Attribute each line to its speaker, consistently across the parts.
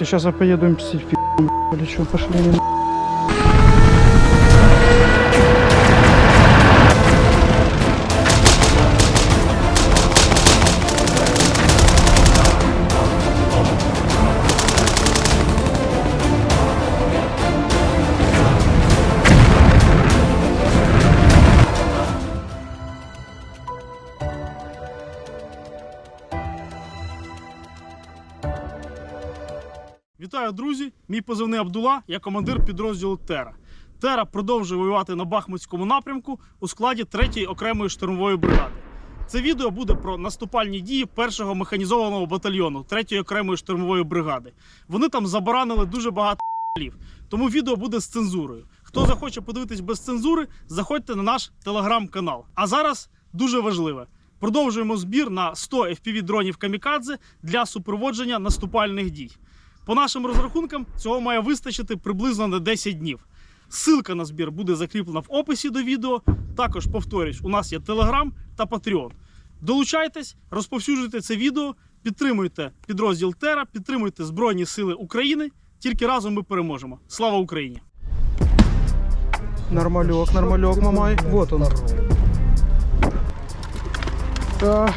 Speaker 1: Сейчас я поеду им псить пи***. Или что, пошли они
Speaker 2: Вітаю, друзі! Мій позивний Абдула, я командир підрозділу Тера. Тера продовжує воювати на Бахмутському напрямку у складі 3-ї окремої штурмової бригади. Це відео буде про наступальні дії 1-го механізованого батальйону 3-ї окремої штурмової бригади. Вони там забаранили дуже багато слів, тому відео буде з цензурою. Хто захоче подивитись без цензури, заходьте на наш телеграм-канал. А зараз дуже важливе. Продовжуємо збір на 100 FPV дронів Камікадзе для супроводження наступальних дій. По нашим розрахункам, цього має вистачити приблизно на 10 днів. Ссылка на збір буде закріплена в описі до відео. Також повторюсь, у нас є Telegram та Patreon. Долучайтесь, розповсюджуйте це відео, підтримуйте підрозділ Тера, підтримуйте Збройні Сили України. Тільки разом ми переможемо. Слава Україні!
Speaker 1: Нормалек, нормалек, мамай. Вот он. Да.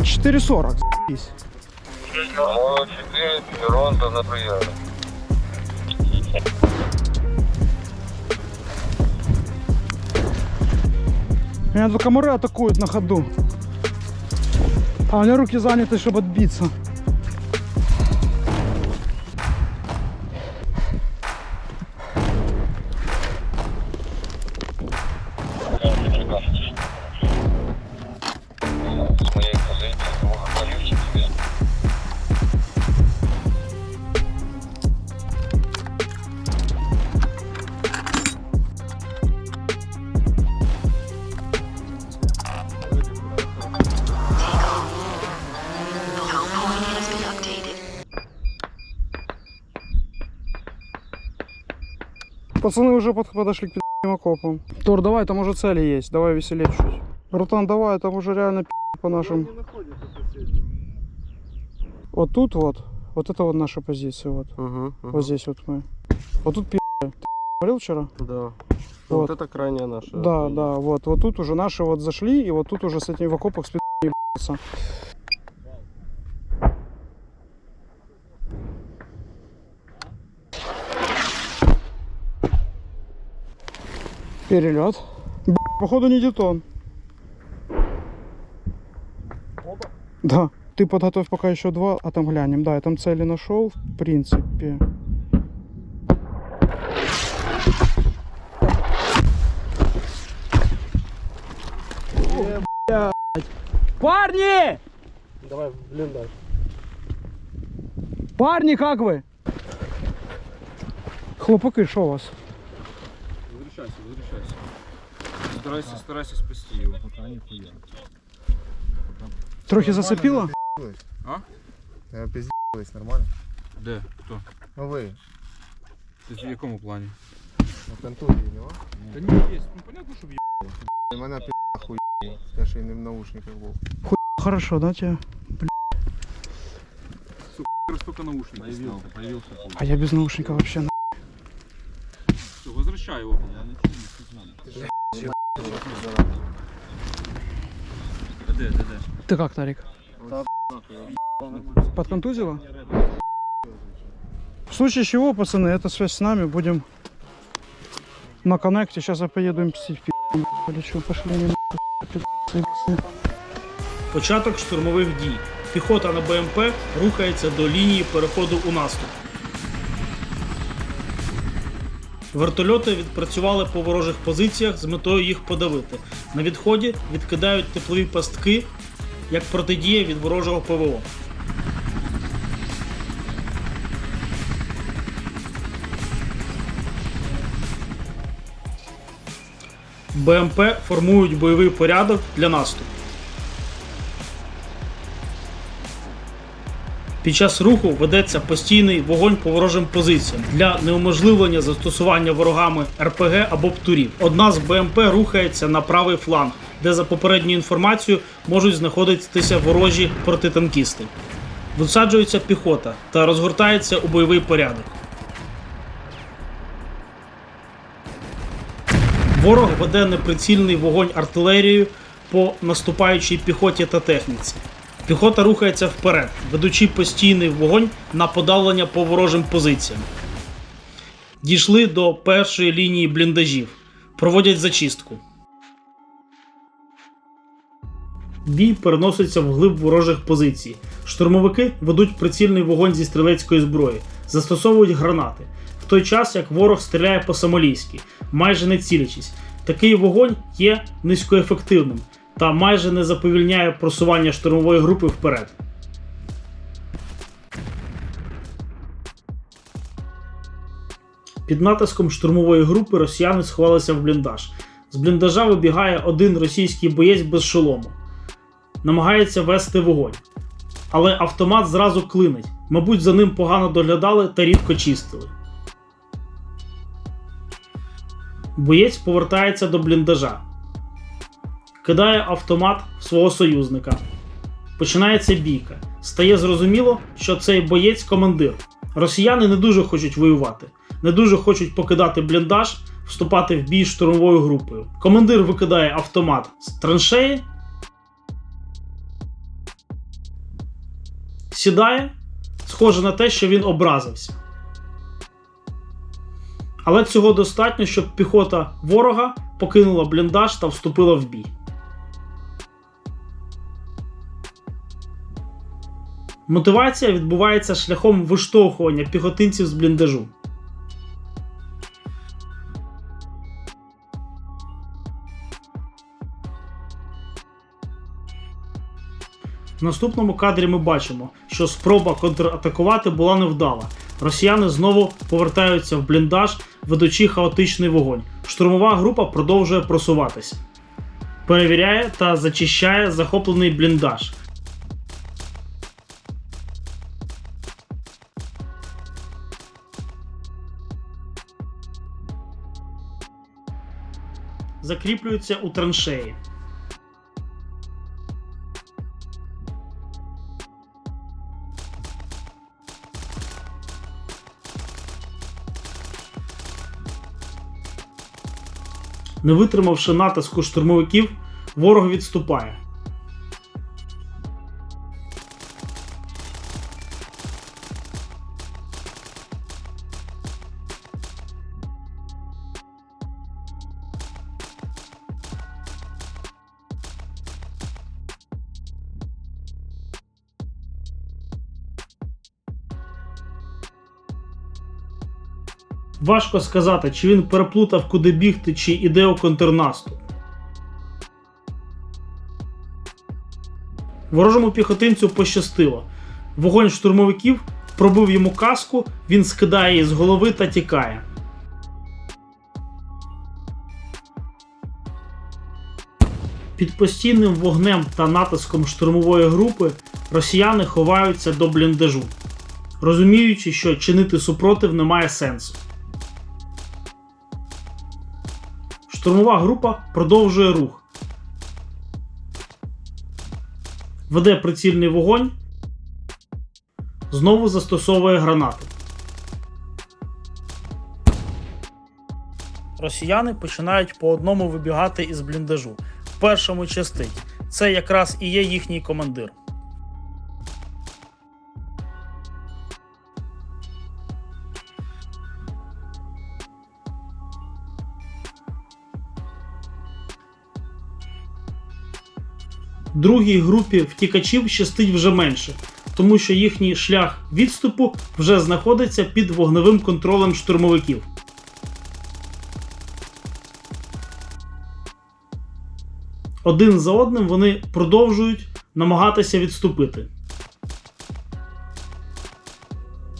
Speaker 1: 4.40, за***ись.
Speaker 3: Молодці, Ронда на прийомі.
Speaker 1: Меня тут комары атакуют на ходу. А у меня руки заняты, чтобы отбиться. Пацаны уже под- подошли к пи***м окопам. Тор, давай, там уже цели есть. Давай веселее чуть. Братан, давай, там уже реально пи*** по нашим. Вот тут вот. Вот это вот наша позиция. Вот.
Speaker 4: Угу,
Speaker 1: Вот здесь вот мы. Вот тут пи***. Ты говорил вчера?
Speaker 4: Да. Ну,
Speaker 1: Вот.
Speaker 4: Вот это крайняя наша.
Speaker 1: Да, да, вот. Вот тут уже наши вот зашли, и вот тут уже с этими в окопах с Перелет. Походу не детон. Да. Ты подготовь пока еще два, а там глянем. Да, я там цели нашел, в принципе. Парни!
Speaker 4: Давай, блиндаж.
Speaker 1: Парни, как вы? Хлопаки, що у вас?
Speaker 5: Возвращайся, возвращайся. Старайся, старайся спасти его. Пока нихуя.
Speaker 1: Трохи зацепило?
Speaker 5: А?
Speaker 6: Я пиздилась, нормально?
Speaker 5: Де? Хто?
Speaker 6: Ну ви,
Speaker 5: Ти в якому плані?
Speaker 6: на контузії нема?
Speaker 5: Та ні, є. Ну понятно, що.
Speaker 6: У мене пі***а хуй. Я ще й не в наушниках був.
Speaker 1: Хорошо, да, тебе?
Speaker 5: Раз тільки наушники Появился, появился.
Speaker 1: А я без наушников вообще. на-
Speaker 5: Все, возвращай его. А де, де, де?
Speaker 1: Ты как, Тарик? Подконтузило? В случае чего, пацаны, это связь с нами. Будем на коннекте. Сейчас я поеду им псить пи***. Или что, пошли они нахуй, пи***цы.
Speaker 2: Початок штурмових дій. Піхота на БМП рухається до лінії переходу у наступ. Вертольоти відпрацювали по ворожих позиціях з метою їх подавити. На відході відкидають теплові пастки як протидія від ворожого ПВО. БМП формують бойовий порядок для наступу. Під час руху ведеться постійний вогонь по ворожим позиціям для неуможливлення застосування ворогами РПГ або птурів. Одна з БМП рухається на правий фланг де за попередньою інформацією можуть знаходитися ворожі протитанкісти. Висаджується піхота та розгортається у бойовий порядок. Ворог веде неприцільний вогонь артилерією по наступаючій піхоті та техніці. Піхота рухається вперед, ведучи постійний вогонь на подавлення по ворожим позиціям. Дійшли до першої лінії бліндажів. Проводять зачистку. Бій переноситься вглиб ворожих позицій. Штурмовики ведуть прицільний вогонь зі стрілецької зброї, застосовують гранати. В той час як ворог стріляє по самолійськи, майже не цілячись. Такий вогонь є низькоефективним та майже не заповільняє просування штурмової групи вперед. Під натиском штурмової групи росіяни сховалися в бліндаж. З бліндажа вибігає один російський боєць без шолому. Намагається вести вогонь. Але автомат зразу клинить. Мабуть, за ним погано доглядали та рідко чистили. Боєць повертається до бліндажа. Кидає автомат в свого союзника. Починається бійка. Стає зрозуміло, що цей боєць командир. Росіяни не дуже хочуть воювати, не дуже хочуть покидати бліндаж, вступати в бій штурмовою групою. Командир викидає автомат з траншеї, сідає, схоже на те, що він образився. Але цього достатньо, щоб піхота ворога покинула бліндаж та вступила в бій. Мотивація відбувається шляхом виштовхування піхотинців з бліндажу. В наступному кадрі ми бачимо, що спроба контратакувати була невдала. Росіяни знову повертаються в бліндаж, ведучи хаотичний вогонь. Штурмова група продовжує просуватися. Перевіряє та зачищає захоплений бліндаж. Закріплюється у траншеї. Не витримавши натиску штурмовиків, ворог відступає. Важко сказати, чи він переплутав, куди бігти, чи іде у контрнаступ. Ворожому піхотинцю пощастило. Вогонь штурмовиків пробив йому каску, він скидає її з голови та тікає. Під постійним вогнем та натиском штурмової групи росіяни ховаються до бліндажу, розуміючи, що чинити супротив немає сенсу. Штурмова група продовжує рух. Веде прицільний вогонь. Знову застосовує гранати. Росіяни починають по одному вибігати із бліндажу. В першому частить. Це якраз і є їхній командир. Другій групі втікачів щастить вже менше, тому що їхній шлях відступу вже знаходиться під вогневим контролем штурмовиків. Один за одним вони продовжують намагатися відступити.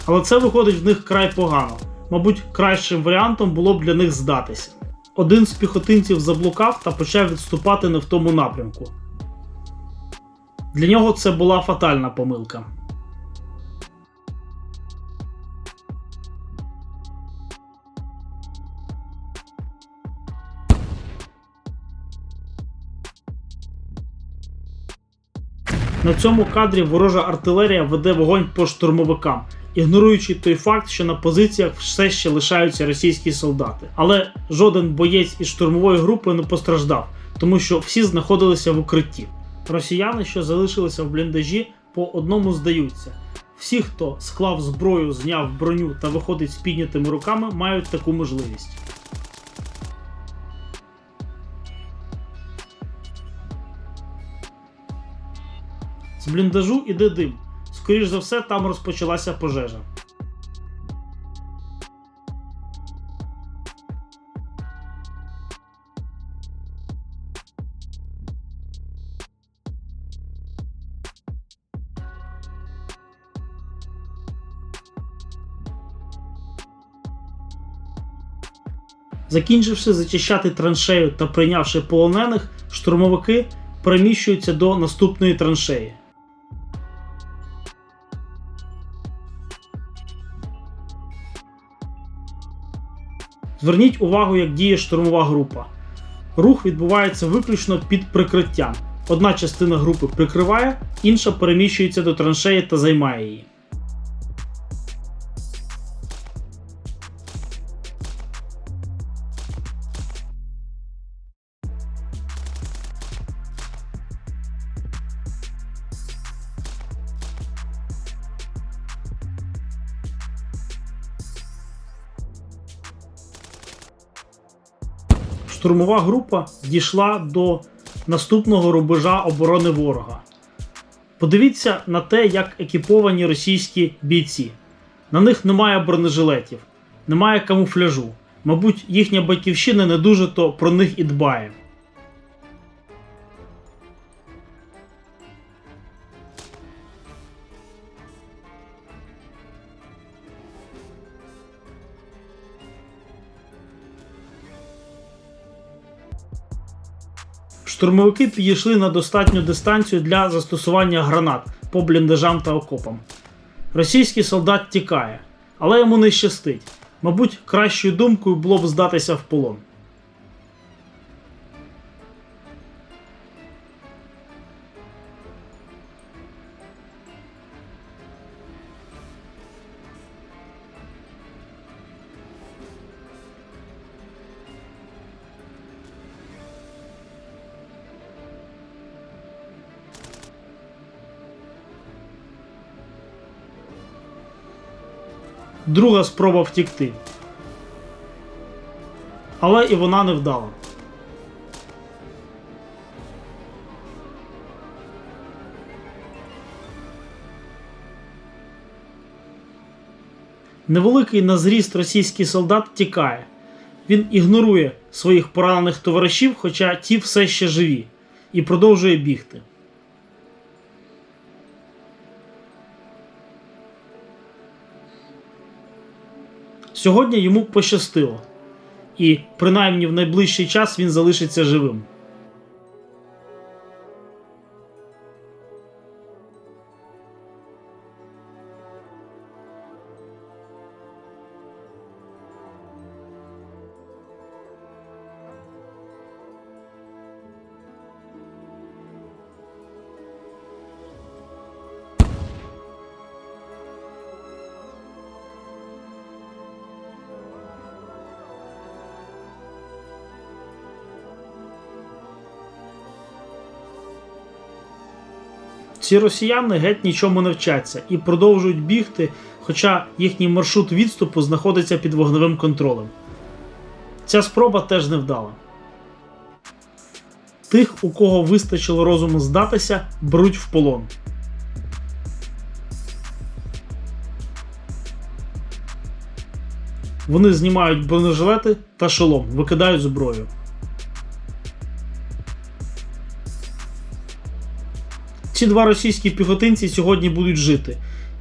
Speaker 2: Але це виходить в них край погано. Мабуть, кращим варіантом було б для них здатися. Один з піхотинців заблукав та почав відступати не в тому напрямку. Для нього це була фатальна помилка. На цьому кадрі ворожа артилерія веде вогонь по штурмовикам, ігноруючи той факт, що на позиціях все ще лишаються російські солдати. Але жоден боєць із штурмової групи не постраждав, тому що всі знаходилися в укритті. Росіяни, що залишилися в бліндажі, по одному здаються. Всі, хто склав зброю, зняв броню та виходить з піднятими руками, мають таку можливість. З бліндажу іде дим. Скоріш за все, там розпочалася пожежа. Закінчивши зачищати траншею та прийнявши полонених, штурмовики переміщуються до наступної траншеї. Зверніть увагу, як діє штурмова група. Рух відбувається виключно під прикриттям. Одна частина групи прикриває, інша переміщується до траншеї та займає її. Штурмова група дійшла до наступного рубежа оборони ворога. Подивіться на те, як екіповані російські бійці. На них немає бронежилетів, немає камуфляжу. Мабуть, їхня батьківщина не дуже то про них і дбає. Штурмовики підійшли на достатню дистанцію для застосування гранат по бліндажам та окопам. Російський солдат тікає, але йому не щастить. Мабуть, кращою думкою було б здатися в полон. Друга спроба втікти. Але і вона не вдала. Невеликий на зріст російський солдат тікає. Він ігнорує своїх поранених товаришів, хоча ті все ще живі, і продовжує бігти. Сьогодні йому пощастило, і принаймні в найближчий час він залишиться живим. Ці росіяни геть нічому не вчаться і продовжують бігти, хоча їхній маршрут відступу знаходиться під вогневим контролем. Ця спроба теж не вдала. Тих, у кого вистачило розуму здатися, беруть в полон. Вони знімають бронежилети та шолом, викидають зброю. Ці два російські піхотинці сьогодні будуть жити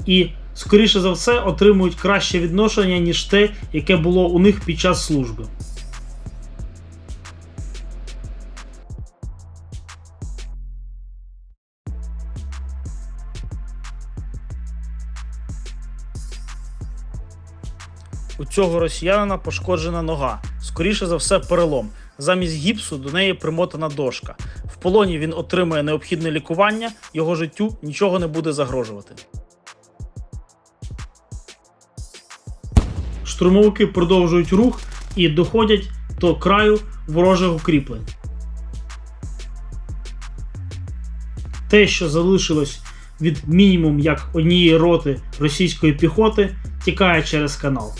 Speaker 2: і, скоріше за все, отримують краще відношення, ніж те, яке було у них під час служби. У цього росіянина пошкоджена нога, скоріше за все, перелом. Замість гіпсу до неї примотана дошка. Полоні він отримає необхідне лікування, його життю нічого не буде загрожувати. Штурмовики продовжують рух і доходять до краю ворожих укріплень. Те, що залишилось від мінімум як однієї роти російської піхоти, тікає через канал.